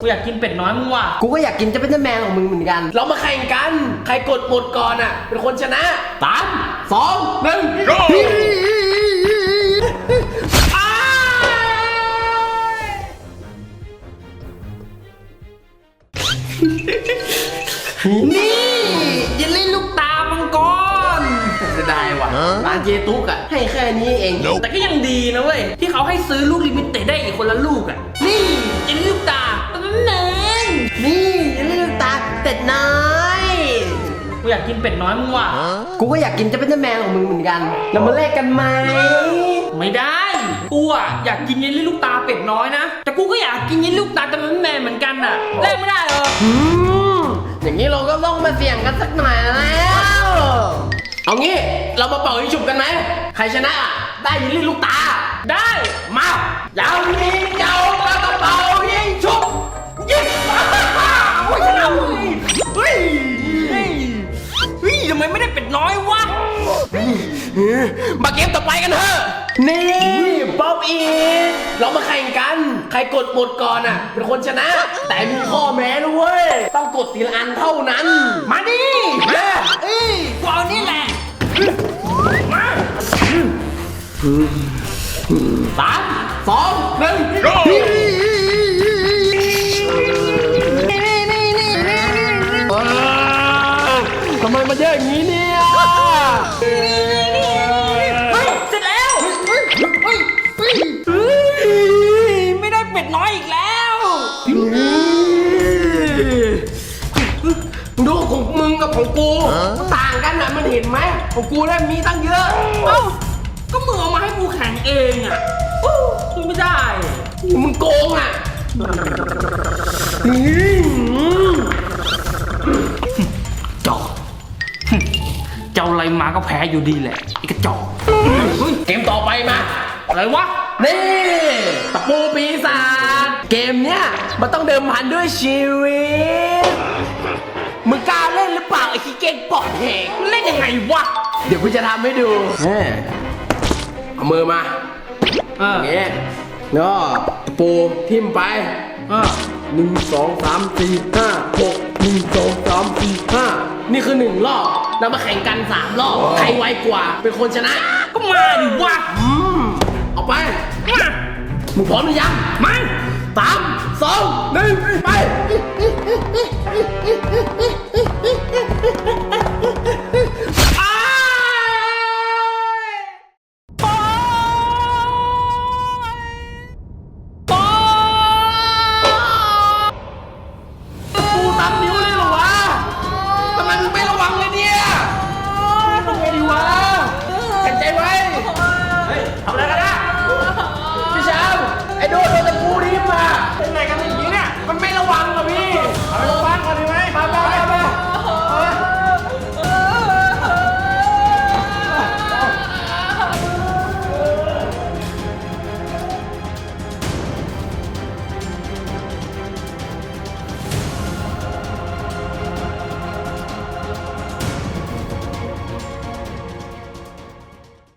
กูอยากกินเป็ดน้อยมึงว่ะ กูก็อยากกินเจะเป็นแมนของมึงเหมือนกัน เรามาแข่งกัน ใครกดหมดก่อนอะ เป็นคนชนะสามสองหนึ่งนี่เยลลี่ลูกตามังกรเสียดายว่ะร้านเจตุ๊กอะ ให้แค่นี้เอง แต่ก็ยังดีนะเว้ย ที่เขาให้ซื้อลูกลิมิเต็ดได้อีกคนละลูก น้อยกูอยากกินเป็ดน้อยมึงว่ะ กูก็อยากกินเจะเป็นแมนของมึงเหมือนกัน เรามาแลกกันไหม ไม่ได้ กูอะอยากกินเยลลี่ลูกตาเป็ดน้อยนะ แต่กูก็อยากกินเยลลี่ลูกตาแต่มันแมนเหมือนกันน่ะแลกไม่ได้เหรออืมอย่างนี้เราก็ต้องมาเสี่ยงกันสักหน่อยแล้ว เอางี้เรามาเป่ายิงฉุบกันไหม ใครชนะอะได้ยินลี่ลูกตา ได้ มายาวยิ มาเกมต่อไปกันเถอะนี่ป๊อปอีกเรามาแข่งกัน ใครกดหมดก่อนอะ เป็นคนชนะ แต่มีข้อแม้นะเว้ย ต้องกดทีละอันเท่านั้น มาดิมาเอ้ยกูเอานี่แหละ มาสามสองหนึ่งทำไมมันเยอะอย่างนี้เนี่ย น้อยอีกแล้วดูของมึงกับของกูต่างกันนะมันเห็นไหมของกูได้มีตั้งเยอะเอ้าก็มึงเอามาให้กูแข่งเองอะอู้กูไม่ได้มึงโกงอะจอกเจ้าอะไรมาก็แพ้อยู่ดีแหละไอ้กระจอกเฮ้ยเกมต่อไปมาอะไรวะ นี่ตะปูปีศาจเกมเนี้ยมันต้องเดิมพันด้วยชีวิตมึงกล้าเล่นหรือเปล่าไอ้ขี้เก่งปอดแหกเล่นยังไงวะ เดี๋ยวกูจะทำให้ดูเฮ้ยเอามือมาเอออย่างเงี้ยแล้วก็ตะปูทิ่มไปเออหนึ่งสองสามสี่ห้าหกหนึ่งสองสามสี่ห้านี่คือหนึ่งรอบเรามาแข่งกันสามรอบ ใครไวกว่า เป็นคนชนะ ก็มาดิวะ ไปมามึงพร้อมหรือยังมาสามสองหนึ่งไป